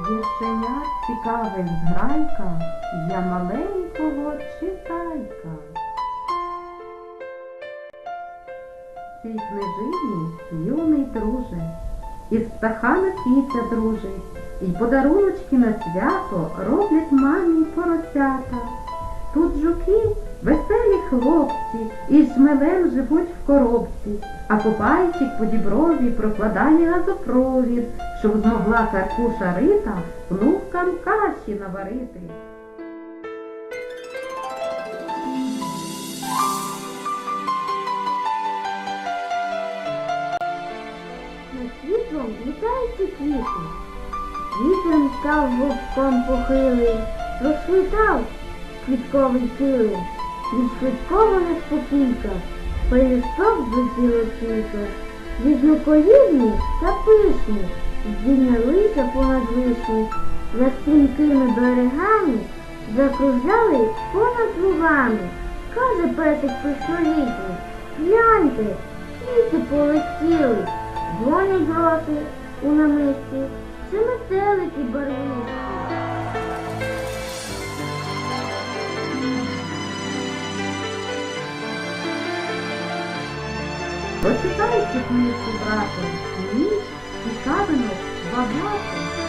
Єшеня цікавим зграйка, для маленького читайка. В цій книжині юний друже, із птахами кіця дружить, і подаруночки на свято роблять мамі поросята. Тут жуки веселі хлопці, і з жмелем живуть в коробці, а копайчик по діброві прокладає газопровід, щоб змогла Карпуша Рита внукам каші наварити. Літають квіти. Вітер став вовком похилий, розхвитав квітковий килим. Від швидкого неспокійка, пелюсток злетіло кілька. Різноколірні та пишні, здійнялися понад вишні, за стрімкими берегами, закружляли понад лугами. Каже песик пишнолітній, гляньте, квіти полетіли, дзвонять роси у намисті, чи метелики барвисті. Прочитайте книжку, брате, ніч цікавинок багато.